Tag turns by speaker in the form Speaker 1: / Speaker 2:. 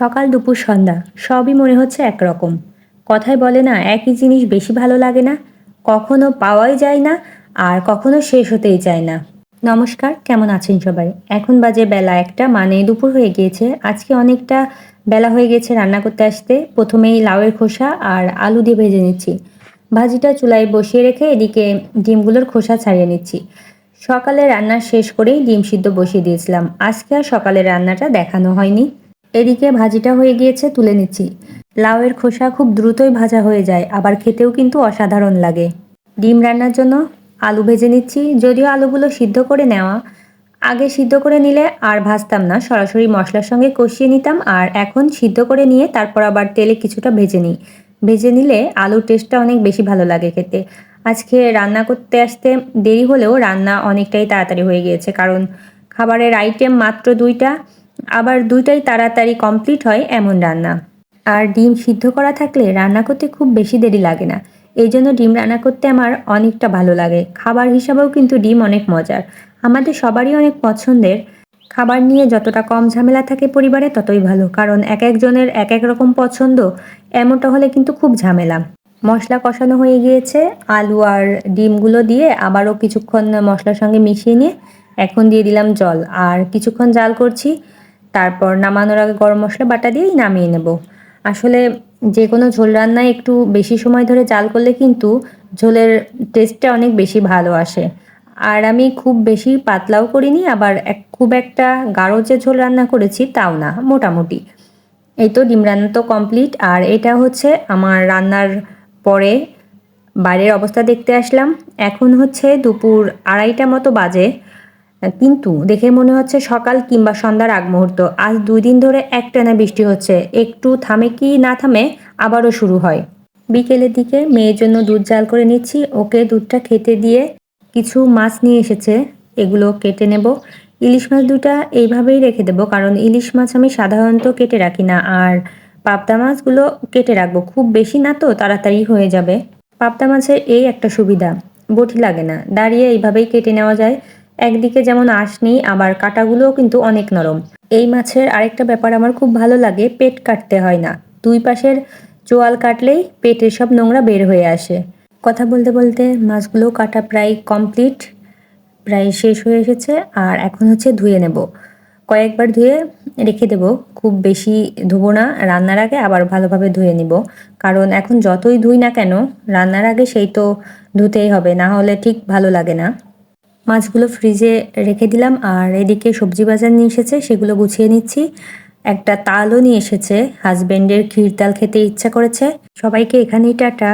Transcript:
Speaker 1: সকাল দুপুর সন্ধ্যা, সবই মনে হচ্ছে একরকম। কথায় বলে না, একই জিনিস বেশি ভালো লাগে না, কখনো পাওয়াই যায় না, আর কখনো শেষ হতেই চায় না। নমস্কার, কেমন আছেন সবাই? এখন বাজে বেলা একটা মানে দুপুর হয়ে গিয়েছে। আজকে অনেকটা বেলা হয়ে গেছে রান্না করতে আসতে। প্রথমেই লাউয়ের খোসা আর আলু দিয়ে ভেজে নিচ্ছি। ভাজিটা চুলায় বসিয়ে রেখে এদিকে ডিমগুলোর খোসা ছাড়িয়ে নিচ্ছি। সকালে রান্না শেষ করেই ডিম সিদ্ধ বসিয়ে দিয়েছিলাম। আজকে আর সকালে রান্নাটা দেখানো হয়নি। এদিকে ভাজিটা হয়ে গিয়েছে, তুলে নিচ্ছি। লাউয়ের খোসা খুব দ্রুতই ভাজা হয়ে যায়, আবার খেতেও কিন্তু অসাধারণ লাগে। ডিম রান্নার জন্য আলু ভেজে নিচ্ছি, যদিও আলুগুলো সিদ্ধ করে নেওয়া। আগে সিদ্ধ করে নিলে আর ভাজতাম না, সরাসরি মশলার সঙ্গে কষিয়ে নিতাম, আর এখন সিদ্ধ করে নিয়ে তারপর আবার তেলে কিছুটা ভেজে নিই। ভেজে নিলে আলুর টেস্টটা অনেক বেশি ভালো লাগে খেতে। আজকে রান্না করতে আসতে দেরি হলেও রান্না অনেকটাই তাড়াতাড়ি হয়ে গিয়েছে, কারণ খাবারের আইটেম মাত্র দুইটা। আবার দুইটাই তাড়াতাড়ি কমপ্লিট হয় এমন রান্না। আর ডিম সিদ্ধ করা থাকলে রান্না করতে খুব বেশি দেরি লাগে না। এই জন্য ডিম রান্না করতে আমার অনেকটা ভালো লাগে। খাবার হিসাবেও কিন্তু ডিম অনেক মজার। আমাদের সবারই অনেক পছন্দের। খাবার নিয়ে যতটা কম ঝামেলা থাকে পরিবারে ততই ভালো। কারণ এক একজনের এক এক রকম পছন্দ, এমনটা হলে কিন্তু খুব ঝামেলা। মশলা কষানো হয়ে গিয়েছে। আলু আর ডিমগুলো দিয়ে আবারও কিছুক্ষণ মশলার সঙ্গে মিশিয়ে নিয়ে এখন দিয়ে দিলাম জল। আর কিছুক্ষণ জাল করছি। তারপর নামানোর আগে গরম মশলা বাটা দিয়েই নামিয়ে নেব। আসলে যে কোনো ঝোল রান্নায় একটু বেশি সময় ধরে জাল করলে কিন্তু ঝোলের টেস্টটা অনেক বেশি ভালো আসে। আর আমি খুব বেশি পাতলাও করিনি, আবার এক খুব একটা গাঢ় যে ঝোল রান্না করেছি তাও না, মোটামুটি। এই তো ডিম রান্না তো কমপ্লিট আর এটা হচ্ছে আমার রান্নার পরে বাইরের অবস্থা দেখতে আসলাম। এখন হচ্ছে দুপুর আড়াইটা মতো বাজে। কিন্তু দেখে মনে হচ্ছে সকাল কিংবা সন্ধ্যার আগ মুহূর্ত আজ দুই দিন ধরে একটানা বৃষ্টি হচ্ছে। একটু থামে কি না থামে আবারও শুরু হয়। বিকেলের দিকে মেয়ের জন্য দুধ জাল করে নিচ্ছি। ওকে দুধটা খেতে দিয়ে কিছু মাছ নিয়ে এসেছে। এগুলো কেটে নেব। ইলিশ মাছ দুটা এইভাবেই রেখে দেবো, কারণ ইলিশ মাছ আমি সাধারণত কেটে রাখি না। আর পাবদা মাছগুলো কেটে রাখব। খুব বেশি না তো, তাড়াতাড়ি হয়ে যাবে। পাবদা মাছের এই একটা সুবিধা, বটি লাগে না। দাঁড়িয়ে এইভাবেই কেটে নেওয়া যায়। একদিকে যেমন আঁশ নেই, আবার কাটাগুলোও কিন্তু অনেক নরম। এই মাছের আরেকটা ব্যাপার আমার খুব ভালো লাগে, পেট কাটতে হয় না। দুই পাশের চোয়াল কাটলেই পেটের সব নোংরা বের হয়ে আসে। কথা বলতে বলতে মাছগুলো কাটা প্রায় কমপ্লিট, প্রায় শেষ হয়ে এসেছে আর এখন হচ্ছে ধুয়ে নেব। কয়েকবার ধুয়ে রেখে দেব, খুব বেশি ধুবো না, রান্নার আগে আবার ভালোভাবে ধুয়ে নিব। কারণ এখন যতই ধুই না কেন, রান্নার আগে সেই তো ধুতেই হবে, না হলে ঠিক ভালো লাগে না। মাছগুলো ফ্রিজে রেখে দিলাম, আর এদিকে সবজি বাজার নিয়ে এসেছে, সেগুলো গুছিয়ে নিচ্ছি। একটা তালও নিয়ে এসেছে হাজব্যান্ডের ক্ষীর তাল খেতে ইচ্ছা করেছে। সবাইকে এখানেই টাটা।